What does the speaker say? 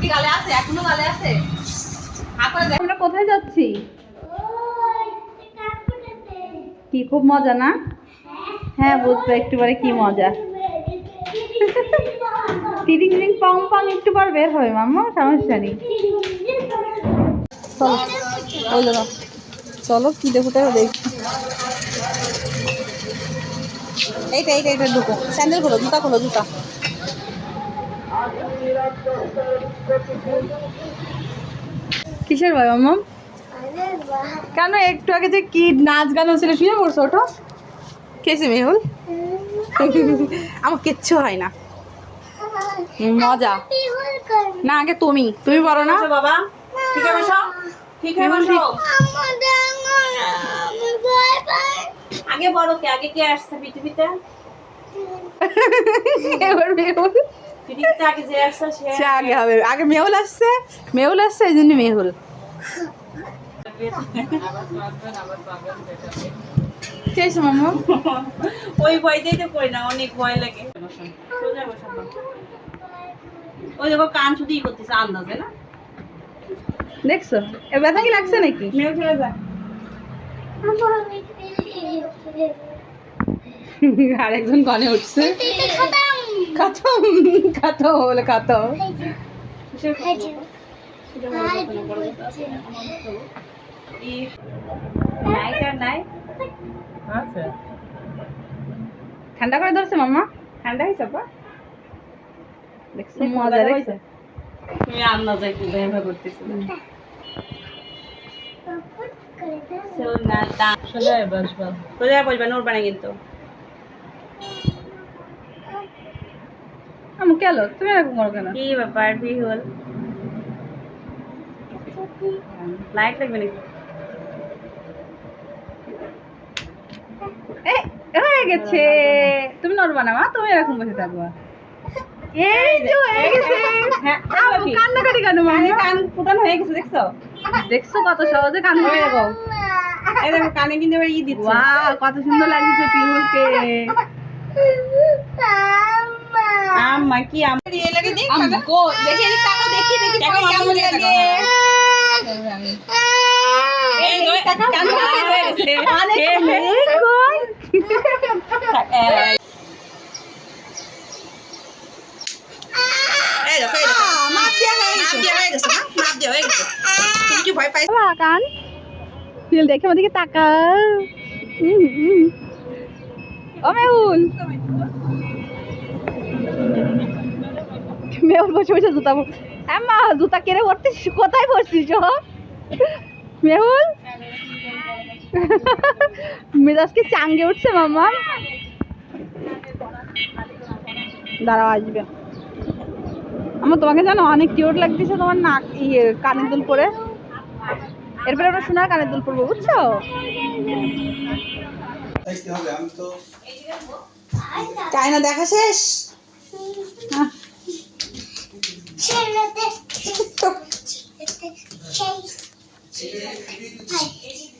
কি গালে আছে? এখনও গালে আছে? আমরা কোথায় যাচ্ছি? কি খুব মজা না? হ্যাঁ বুঝতে একটু পরে কি মজা। টিডিং টিডিং পং পং একটু পর বের হবে মাম্মা সমস্যা নেই। চলো ওই চলো কি দেখো তাই দেখি। এইটা এইটা এইটা ঢুকো। স্যান্ডেল খোলো জুতা খোলো জুতা। কিসের ভয় মাম্মা কেন একটু আগে যে কি নাচ গান হচ্ছিল শুয়ে পড়ছো ওঠো কেসে মেহুল? আমার কিচ্ছু হয় না। মজা। না আগে তুমি। তুমি পারো না? বসো বাবা। ঠিক আছে? বসো ঠিক আছে বসো। আগে বড় কে আগে কে আসছে পৃথিবীতে? এবার মেহুল। আগে সে সে আগে হবে আগে মেহুল আসছে মেহুল আসছে এই জন্য মেহুল চেয়েছো মাম্মা ওই ভয়তেই তো করি না অনেক ভয় লাগে। ওই দেখো কান শুধু ই করতেছে আন্দাজে না? দেখছ? এ ব্যথা কি লাগছে নাকি? মেয়ে চলে যা আরেকজন কনে উঠছে। খাতম খাতম বলে খাতম। ঠান্ডা করে ধরছে মাম্মা। ঠান্ডা হয়েছে পা দেখছ মজা দেখছ। ব্যবহার করতেছি। সোজা বসবা। সোজা বসবা নড়বা না কিন্তু। আমি কেলো তুমি এরকম করো কেন? কি ব্যাপার বিহুল লাইট লাগবে নাকি? হয়ে গেছে। তুমি নড়বা না মা তুমি এরকম বসে থাকবা। এই যে হয়ে গেছে। হ্যাঁ আম্মু কান্নাকাটি কেন মাম্মা কান ফুটানো হয়ে গেছে দেখছ? দেখছ কত সহজে কান হয়ে যাব এই দেখো কানে কিন্তু এবার ই দিচ্ছে। কত সুন্দর লাগছে পিহুলকে। আম্মা কি আম্মা? দিয়ে লাগে দেখ গো দেখি এদিক তাকাও দেখি দেখি দেখো কেমন লাগে। এই কান ফুটানো হয়ে গেছে। এই কই দেখো দেখো দেখে তাকা। ও মেহুল বসে বসে জুতা আম্মা জুতা কেড়ে পড়ছিস কোথায় পড়ছিস ও মেহুল? মেজাজ কি চাঙ্গে উঠছে, মাম্মা। দাঁড়াও, আসবে। আমার তোমাকে জানো, অনেক কিউট লাগতেছে তোমার নাক ইয়ে কানের দুল পরে। এরপরে আমরা সোনার কানের দুল পরবো, বুঝছ? চায়না, দেখা শেষ? Chase the chase, Çevrede, the chase.